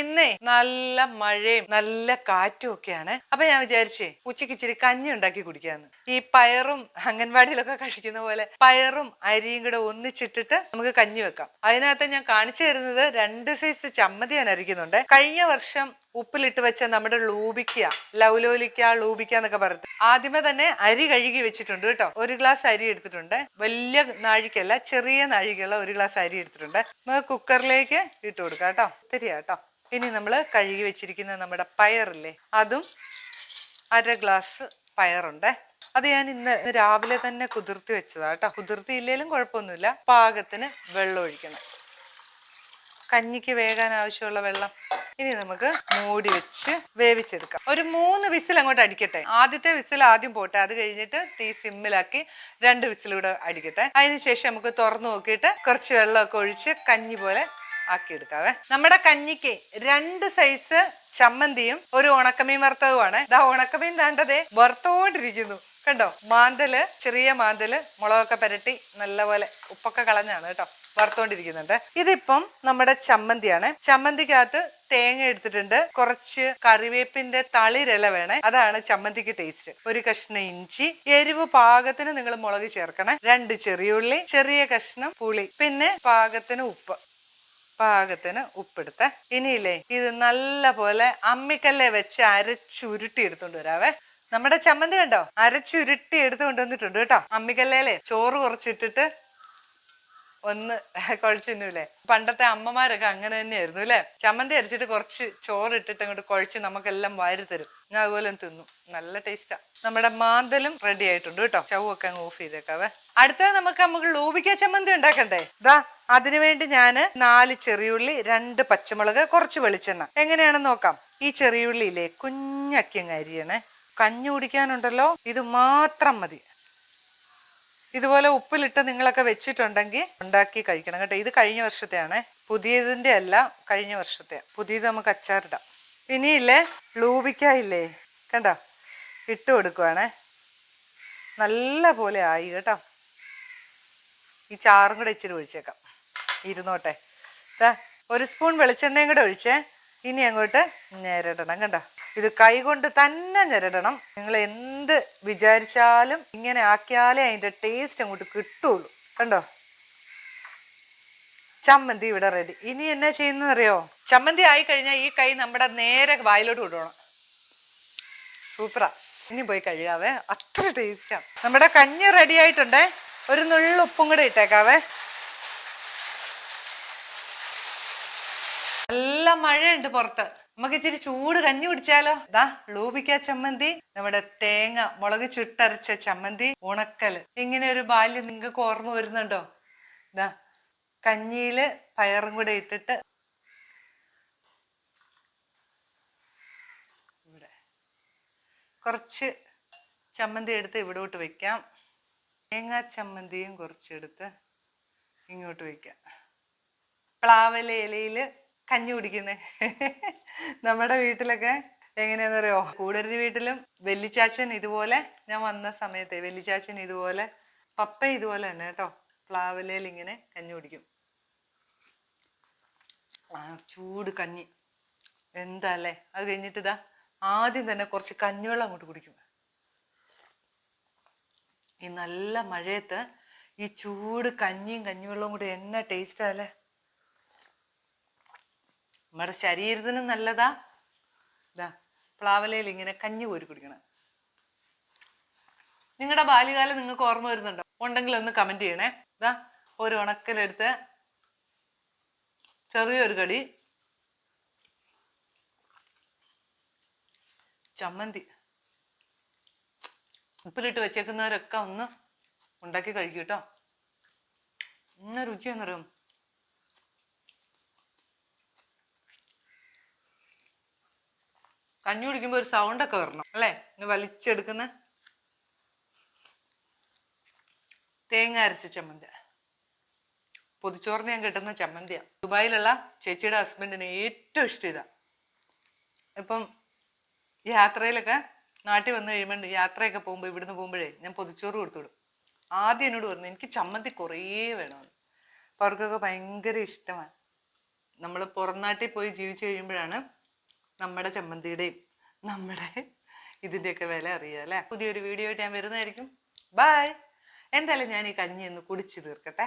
ഇന്നേ നല്ല മഴയും നല്ല കാറ്റും ഒക്കെയാണ്. അപ്പൊ ഞാൻ വിചാരിച്ചേ ഉച്ചയ്ക്ക് ഇച്ചിരി കഞ്ഞി ഉണ്ടാക്കി കുടിക്കാന്ന്. ഈ പയറും അംഗൻവാടിയിലൊക്കെ കഴിക്കുന്ന പോലെ പയറും അരിയും കൂടെ ഒന്നിച്ചിട്ടിട്ട് നമുക്ക് കഞ്ഞി വെക്കാം. അതിനകത്ത് ഞാൻ കാണിച്ചു തരുന്നത് രണ്ട് സൈസ് ചമ്മതി ഞാൻ അരിക്കുന്നുണ്ട്. കഴിഞ്ഞ വർഷം ഉപ്പിലിട്ട് വെച്ച നമ്മുടെ ലൂബിക്ക ലൗലോലിക്ക ലൂബിക്ക എന്നൊക്കെ പറഞ്ഞിട്ട്. ആദ്യമേ തന്നെ അരി കഴുകി വെച്ചിട്ടുണ്ട് കേട്ടോ. ഒരു ഗ്ലാസ് അരി എടുത്തിട്ടുണ്ട്. വലിയ നാഴികയല്ല ചെറിയ നാഴികയുള്ള ഒരു ഗ്ലാസ് അരി എടുത്തിട്ടുണ്ട്. നമുക്ക് കുക്കറിലേക്ക് ഇട്ട് കൊടുക്കാം കേട്ടോ. തിരിയാ കേട്ടോ. ഇനി നമ്മൾ കഴുകി വെച്ചിരിക്കുന്ന നമ്മുടെ പയറില്ലേ അതും അര ഗ്ലാസ് പയറുണ്ട്. അത് ഞാൻ ഇന്ന് രാവിലെ തന്നെ കുതിർത്തി വെച്ചതാ കേട്ടോ. കുതിർത്തി ഇല്ലേലും കുഴപ്പമൊന്നുമില്ല. പാകത്തിന് വെള്ളം ഒഴിക്കണം. കഞ്ഞിക്ക് വേകാൻ ആവശ്യമുള്ള വെള്ളം ഇനി നമുക്ക് മൂടി വെച്ച് വേവിച്ചെടുക്കാം. ഒരു മൂന്ന് വിസിൽ അങ്ങോട്ട് അടിക്കട്ടെ. ആദ്യത്തെ വിസിൽ ആദ്യം പോട്ടെ. അത് കഴിഞ്ഞിട്ട് തീ സിമ്മിലാക്കി രണ്ട് വിസിലൂടെ അടിക്കട്ടെ. അതിനുശേഷം നമുക്ക് തുറന്നു നോക്കിയിട്ട് കുറച്ച് വെള്ളമൊക്കെ ഒഴിച്ച് കഞ്ഞി പോലെ ആക്കിയെടുക്കാവേ. നമ്മുടെ കഞ്ഞിക്ക് രണ്ട് സൈസ് ചമ്മന്തിയും ഒരു ഉണക്കമീൻ വറുത്തതുമാണ്. ഇതാ ഉണക്കമീൻ താണ്ടതേ വറുത്തോണ്ടിരിക്കുന്നു. കണ്ടോ? മാന്തൽ ചെറിയ മാന്തൽ മുളകൊക്കെ പുരട്ടി നല്ലപോലെ ഉപ്പൊക്കെ കളഞ്ഞാണ് കേട്ടോ. വറുത്തോണ്ടിരിക്കുന്നുണ്ട്. ഇതിപ്പം നമ്മുടെ ചമ്മന്തിയാണ്. ചമ്മന്തിക്കകത്ത് തേങ്ങ എടുത്തിട്ടുണ്ട്. കുറച്ച് കറിവേപ്പിന്റെ തളിരില വേണേ. അതാണ് ചമ്മന്തിക്ക് ടേസ്റ്റ് ഒരു കഷ്ണം ഇഞ്ചി എരിവ് പാകത്തിന് നിങ്ങൾ മുളക് ചേർക്കണേ. രണ്ട് ചെറിയുള്ളി ചെറിയ കഷ്ണം പുളി. പിന്നെ പാകത്തിന് ഉപ്പ്. പാകത്തിന് ഉപ്പെടുത്ത ഇനിയില്ലേ ഇത് നല്ല പോലെ അമ്മിക്കല്ലേ വെച്ച് അരച്ചുരുട്ടി എടുത്തോണ്ട് വരാവേ. നമ്മുടെ ചമ്മന്തി കണ്ടോ? അരച്ചുരുട്ടി എടുത്തു കൊണ്ടുവന്നിട്ടുണ്ട് കേട്ടോ. അമ്മിക്കല്ലേലേ? ചോറ് കുറച്ചിട്ടിട്ട് ഒന്ന് കുഴച്ചിന്നൂലേ പണ്ടത്തെ അമ്മമാരൊക്കെ അങ്ങനെ തന്നെയായിരുന്നു അല്ലേ? ചമ്മന്തി അരച്ചിട്ട് കുറച്ച് ചോറ് ഇട്ടിട്ട് അങ്ങോട്ട് കുഴച്ച് നമുക്കെല്ലാം വാരി തരും. ഞാൻ അതുപോലെ തിന്നു. നല്ല ടേസ്റ്റാ നമ്മുടെ മാന്തലും റെഡി ആയിട്ടുണ്ട് കേട്ടോ. ചവൊക്കെ അങ്ങ് ഓഫ് ചെയ്തേക്കാവേ. അടുത്തത് നമുക്ക് നമുക്ക് ലൂബിക്ക ചമ്മന്തി ഉണ്ടാക്കണ്ടേ? ദാ അതിനുവേണ്ടി ഞാൻ നാല് ചെറിയുള്ളി രണ്ട് പച്ചമുളക് കുറച്ച് വെളിച്ചെണ്ണ. എങ്ങനെയാണെന്ന് നോക്കാം. ഈ ചെറിയുള്ളിയിലെ കുഞ്ഞക്കിയങ്ങ അരിയണേ. കഞ്ഞി കുടിക്കാനുണ്ടല്ലോ. ഇത് മാത്രം മതി. ഇതുപോലെ ഉപ്പിലിട്ട് നിങ്ങളൊക്കെ വെച്ചിട്ടുണ്ടെങ്കിൽ ഉണ്ടാക്കി കഴിക്കണം കേട്ടോ. ഇത് കഴിഞ്ഞ വർഷത്തെയാണ്. പുതിയതിന്റെ അല്ല കഴിഞ്ഞ വർഷത്തെ. പുതിയത് നമുക്ക് അച്ചാറിടാം. ഇനിയില്ലേ ലൂപിക്കായില്ലേ കണ്ടോ? ഇട്ട് കൊടുക്കുവാണേ. നല്ല പോലെ ആയി കേട്ടോ. ഈ ചാറും കൂടെ ഇച്ചിരി ഒഴിച്ചേക്കാം. ഇരുന്നോട്ടെ. ഒരു സ്പൂൺ വെളിച്ചെണ്ണയും കൂടെ ഒഴിച്ചേ. ഇനി അങ്ങോട്ട് നേരിടണം കണ്ടോ? ഇത് കൈകൊണ്ട് തന്നെ ഞെരടണം. നിങ്ങൾ എന്ത് വിചാരിച്ചാലും ഇങ്ങനെ ആക്കിയാലേ അതിന്റെ ടേസ്റ്റ് അങ്ങോട്ട് കിട്ടുള്ളൂ. കണ്ടോ? ചമ്മന്തി ഇവിടെ റെഡി ഇനി എന്നാ ചെയ്യുന്നറിയോ ചമ്മന്തി ആയി കഴിഞ്ഞാൽ ഈ കൈ നമ്മുടെ നേരെ വായിലോട്ട് വിടണം സൂപ്പറാ ഇനി പോയി കഴുകാവേ. അത്ര ടേസ്റ്റാണ് നമ്മുടെ കഞ്ഞി റെഡി ആയിട്ടുണ്ടേ. ഒരു നുള്ളുപ്പും കൂടെ ഇട്ടേക്കാവേ നല്ല മഴയുണ്ട് പുറത്ത്. നമുക്ക് ഇച്ചിരി ചൂട് കഞ്ഞി കുടിച്ചാലോ? ദാ ലൂപിക്ക ചമ്മന്തി നമ്മുടെ തേങ്ങ മുളക് ചുട്ടരച്ച ചമ്മന്തി ഉണക്കൽ. ഇങ്ങനെ ഒരു ബാല്യം നിങ്ങൾക്ക് ഓർമ്മ വരുന്നുണ്ടോ? ദാ കഞ്ഞിയിൽ പയറും കൂടെ ഇട്ടിട്ട് ഇവിടെ കുറച്ച് ചമ്മന്തി എടുത്ത് ഇവിടോട്ട് വെക്കാം. തേങ്ങാ ചമ്മന്തിയും കുറച്ചെടുത്ത് ഇങ്ങോട്ട് വെക്കാം. പ്ലാവല ഇലയിൽ കഞ്ഞി കുടിക്കുന്നേ. നമ്മുടെ വീട്ടിലൊക്കെ എങ്ങനെയാണെന്നറിയോ കൂടരുതി വീട്ടിലും വെല്ലിച്ചാച്ചൻ ഇതുപോലെ ഞാൻ വന്ന സമയത്തെ വെല്ലിച്ചാച്ചൻ ഇതുപോലെ പപ്പ ഇതുപോലെ തന്നെ കേട്ടോ. പ്ലാവലയിൽ ഇങ്ങനെ കഞ്ഞി കുടിക്കും. ആ ചൂട് കഞ്ഞി. എന്താ അല്ലേ? അത് കഴിഞ്ഞിട്ട് ഇതാ ആദ്യം തന്നെ കുറച്ച് കഞ്ഞിവെള്ളം അങ്ങോട്ട് കുടിക്കും. ഈ നല്ല മഴയത്ത് ഈ ചൂട് കഞ്ഞിയും കഞ്ഞിവെള്ളവും കൂടി എന്നാ ടേസ്റ്റാ അല്ലേ? നമ്മുടെ ശരീരത്തിന് നല്ലതാ. ഇതാ പ്ലാവലയിൽ ഇങ്ങനെ കഞ്ഞി കോരി കുടിക്കണം. നിങ്ങളുടെ ബാല്യകാലം നിങ്ങൾക്ക് ഓർമ്മ വരുന്നുണ്ടോ? ഉണ്ടെങ്കിൽ ഒന്ന് കമന്റ് ചെയ്യണേ. ഇതാ ഒരു ഉണക്കലെടുത്ത് ചെറിയൊരു കടി. ചമ്മന്തി. ഉപ്പിലിട്ട് വെച്ചേക്കുന്നവരൊക്കെ ഒന്ന് ഉണ്ടാക്കി കഴിക്കൂട്ടോ കേട്ടോ. ഇന്ന രുചിയാന്നറിയും കഞ്ഞി കുടിക്കുമ്പോൾ ഒരു സൗണ്ട് ഒക്കെ വരണം അല്ലേ? ഇന്ന് വലിച്ചെടുക്കുന്ന തേങ്ങ അരച്ച ചമ്മന്തി. പൊതിച്ചോറിന് ഞാൻ കിട്ടുന്ന ചമ്മന്തിയാണ് ദുബായിലുള്ള ചേച്ചിയുടെ ഹസ്ബൻഡിന് ഏറ്റവും ഇഷ്ടം ഇതാ. ഇപ്പം യാത്രയിലൊക്കെ നാട്ടിൽ വന്നു കഴിയുമ്പോൾ യാത്രയൊക്കെ പോകുമ്പോൾ ഇവിടുന്ന് പോകുമ്പോഴേ ഞാൻ പൊതിച്ചോറ് കൊടുത്തുവിടും. ആദ്യം എന്നോട് പറഞ്ഞു എനിക്ക് ചമ്മന്തി കുറേ വേണമെന്ന് അപ്പോൾ അവർക്കൊക്കെ ഭയങ്കര ഇഷ്ടമാണ്. നമ്മൾ പുറം നാട്ടിൽ പോയി ജീവിച്ചു കഴിയുമ്പോഴാണ് നമ്മുടെ ചമ്മന്തിയുടെയും നമ്മുടെ ഇതിന്റെയൊക്കെ വില അറിയുക അല്ലേ? പുതിയൊരു വീഡിയോ ആയിട്ട് ഞാൻ വരുന്നതായിരിക്കും. ബായ് എന്തായാലും ഞാൻ ഈ കഞ്ഞി ഒന്ന് കുടിച്ച് തീർക്കട്ടെ.